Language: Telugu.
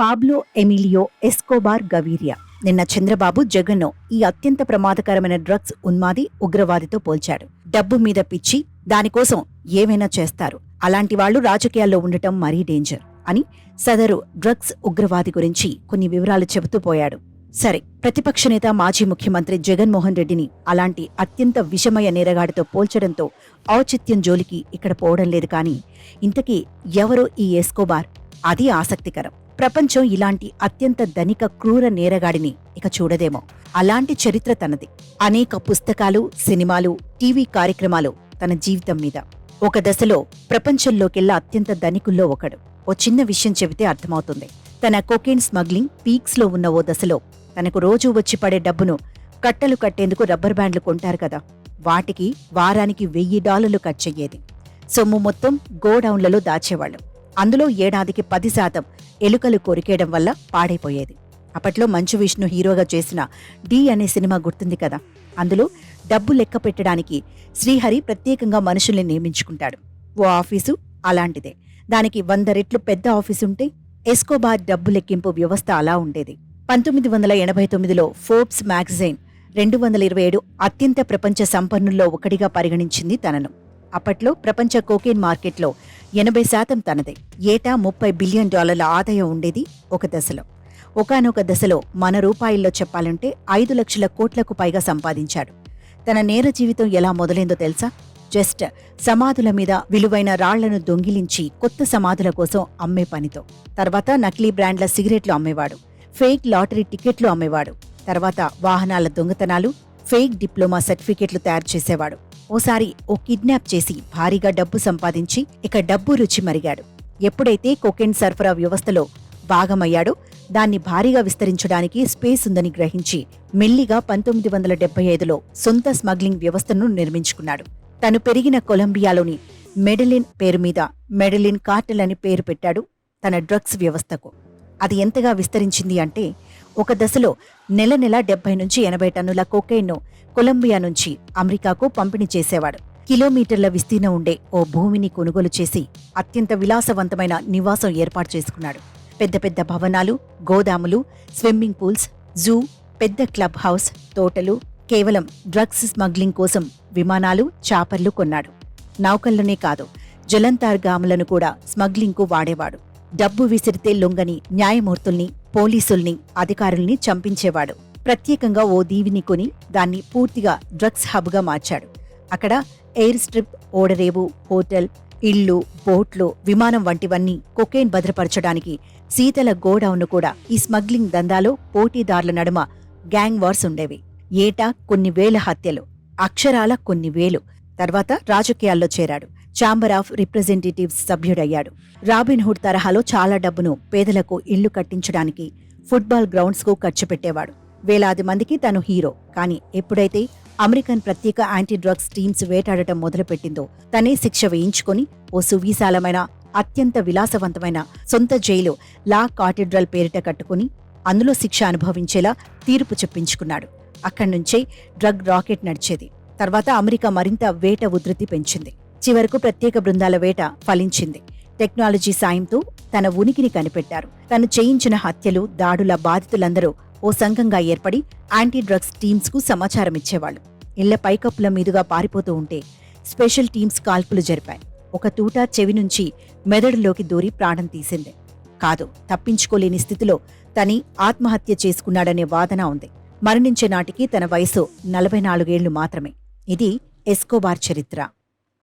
Pablo Emilio Escobar గవీరియా. నిన్న చంద్రబాబు జగన్ను ఈ అత్యంత ప్రమాదకరమైన డ్రగ్స్ ఉన్మాది ఉగ్రవాదితో పోల్చాడు. డబ్బు మీద పిచ్చి దానికోసం ఏమైనా చేస్తారు. అలాంటి వాళ్ళు రాజకీయాల్లో ఉండటం మరీ డేంజర్ అని సదరు డ్రగ్స్ ఉగ్రవాది గురించి కొన్ని వివరాలు చెబుతూ పోయాడు. సరే ప్రతిపక్ష నేత మాజీ ముఖ్యమంత్రి జగన్మోహన్ రెడ్డిని అలాంటి అత్యంత విషమయ నేరగాడితో పోల్చడంతో ఔచిత్యం జోలికి ఇక్కడ పోవడం లేదు కానీ ఇంతకీ ఎవరో ఈ ఎస్కోబార్? అది ఆసక్తికరం. ప్రపంచం ఇలాంటి అత్యంత ధనిక క్రూర నేరగాడిని ఇక చూడదేమో. అలాంటి చరిత్ర తనది. అనేక పుస్తకాలు సినిమాలు టీవీ కార్యక్రమాలు తన జీవితం మీద. ఒక దశలో ప్రపంచంలోకెల్లా అత్యంత ధనికుల్లో ఒకడు. ఓ చిన్న విషయం చెబితే అర్థమవుతుంది. తన కొకేన్ స్మగ్లింగ్ పీక్స్లో ఉన్న ఓ దశలో తనకు రోజూ వచ్చి పడే డబ్బును కట్టలు కట్టేందుకు రబ్బర్ బ్యాండ్లు కొంటారు కదా. వాటికి వారానికి వెయ్యి డాలర్లు ఖర్చయ్యేది. సొమ్ము మొత్తం గోడౌన్లలో దాచేవాళ్ళు అందులో ఏడాదికి పది శాతం ఎలుకలు కొరికేయడం వల్ల పాడైపోయేది. అప్పట్లో మంచు విష్ణు హీరోగా చేసిన డి అనే సినిమా గుర్తుంది కదా? అందులో డబ్బు లెక్క పెట్టడానికి శ్రీహరి ప్రత్యేకంగా మనుషుల్ని నియమించుకుంటాడు. ఓ ఆఫీసు అలాంటిదే. దానికి వంద రెట్లు పెద్ద ఆఫీసుంటే ఎస్కోబార్ డబ్బు లెక్కింపు వ్యవస్థ అలా ఉండేది. పంతొమ్మిది వందల ఎనభై తొమ్మిదిలో ఫోర్బ్స్ మ్యాగజైన్ రెండు వందల ఇరవై ఏడు అత్యంత ప్రపంచ సంపన్నుల్లో ఒకటిగా పరిగణించింది తనను. అప్పట్లో ప్రపంచ కోకేన్ మార్కెట్లో ఎనభై శాతం తనదే. ఏటా ముప్పై బిలియన్ డాలర్ల ఆదాయం ఉండేది ఒక దశలో. ఒకానొక దశలో మన రూపాయల్లో చెప్పాలంటే ఐదు లక్షల కోట్లకు పైగా సంపాదించాడు. తన నేర జీవితం ఎలా మొదలైందో తెలుసా? జస్ట్ సమాధుల మీద విలువైన రాళ్ళను దొంగిలించి కొత్త సమాధుల కోసం అమ్మే పనితో. తర్వాత నకిలీ బ్రాండ్ల సిగరెట్లు అమ్మేవాడు. ఫేక్ లాటరీ టికెట్లు అమ్మేవాడు. తర్వాత వాహనాల దొంగతనాలు ఫేక్ డిప్లొమా సర్టిఫికెట్లు తయారు చేసేవాడు. ఓసారి ఓ కిడ్నాప్ చేసి భారీగా డబ్బు సంపాదించి ఇక డబ్బు రుచి మరిగాడు. ఎప్పుడైతే కొకెన్ సరఫరా వ్యవస్థలో భాగమయ్యాడో దాన్ని భారీగా విస్తరించడానికి స్పేస్ ఉందని గ్రహించి మెల్లిగా పంతొమ్మిది వందల డెబ్బై ఐదులో సొంత స్మగ్లింగ్ వ్యవస్థను నిర్మించుకున్నాడు. తను పెరిగిన కొలంబియాలోని మెడలిన్ పేరు మీద మెడలిన్ కార్టెల్ అని పేరు పెట్టాడు తన డ్రగ్స్ వ్యవస్థకు. అది ఎంతగా విస్తరించింది అంటే ఒక దశలో నెల నెల డెబ్బై నుంచి ఎనభై టన్నుల కోకైన్ను కొలంబియా నుంచి అమెరికాకు పంపిణీ చేసేవాడు. కిలోమీటర్ల విస్తీర్ణం ఉండే ఓ భూమిని కొనుగోలు చేసి అత్యంత విలాసవంతమైన నివాసం ఏర్పాటు చేసుకున్నాడు. పెద్ద పెద్ద భవనాలు గోదాములు స్విమ్మింగ్ పూల్స్ జూ పెద్ద క్లబ్ హౌస్ తోటలు కేవలం డ్రగ్స్ స్మగ్లింగ్ కోసం విమానాలు చాపర్లు కొన్నాడు. నౌకల్లోనే కాదు జలంతార్గాములను కూడా స్మగ్లింగ్కు వాడేవాడు. డబ్బు విసిరితే లొంగని న్యాయమూర్తుల్ని పోలీసుల్ని అధికారుల్ని చంపించేవాడు. ప్రత్యేకంగా ఓ దీవిని కొని దాన్ని పూర్తిగా డ్రగ్స్ హబ్గా మార్చాడు. అక్కడ ఎయిర్ స్ట్రిప్ ఓడరేవు హోటల్ ఇళ్ళు బోట్లు విమానం వంటివన్నీ కొకేన్ భద్రపరచడానికి శీతల గోడౌన్ను కూడా ఈ స్మగ్లింగ్ దందాలో పోటీదారుల నడుమ గ్యాంగ్ వార్స్ ఉండేవి. ఏటా కొన్ని వేల హత్యలు అక్షరాల కొన్ని వేలు తర్వాత రాజకీయాల్లో చేరాడు. ఛాంబర్ ఆఫ్ రిప్రజెంటేటివ్స్ సభ్యుడయ్యాడు. రాబిన్ హుడ్ తరహాలో చాలా డబ్బును పేదలకు ఇళ్ళు కట్టించడానికి ఫుట్బాల్ గ్రౌండ్స్కు ఖర్చు పెట్టేవాడు. వేలాది మందికి తను హీరో. కానీ ఎప్పుడైతే అమెరికన్ ప్రత్యేక యాంటీ డ్రగ్స్ టీమ్స్ వేటాడటం మొదలుపెట్టిందో తనే శిక్ష వేయించుకొని ఓ సువిశాలమైన అత్యంత విలాసవంతమైన సొంత జైలు లా కాటిడ్రల్ పేరిట కట్టుకుని అందులో శిక్ష అనుభవించేలా తీర్పు చెప్పించుకున్నాడు. అక్కడి నుంచే డ్రగ్ రాకెట్ నడిచేది. తర్వాత అమెరికా మరింత వేట ఉధృతి పెంచింది. చివరకు ప్రత్యేక బృందాల వేట ఫలించింది. టెక్నాలజీ సాయంతో తన ఉనికిని కనిపెట్టారు. తను చేయించిన హత్యలు దాడుల బాధితులందరూ ఓ సంఘంగా ఏర్పడి యాంటీ డ్రగ్స్ టీమ్స్కు సమాచారం ఇచ్చేవాళ్ళు ఇళ్ళ పైకప్పుల మీదుగా పారిపోతూ ఉంటే స్పెషల్ టీమ్స్ కాల్పులు జరిపాయి. ఒక తూట చెవి నుంచి మెదడులోకి దూరి ప్రాణం తీసింది. కాదు తప్పించుకోలేని స్థితిలో తని ఆత్మహత్య చేసుకున్నాడనే వాదన ఉంది. మరణించే నాటికి తన వయసు నలభై నాలుగేళ్ళు మాత్రమే. ఇది ఎస్కోబార్ చరిత్ర.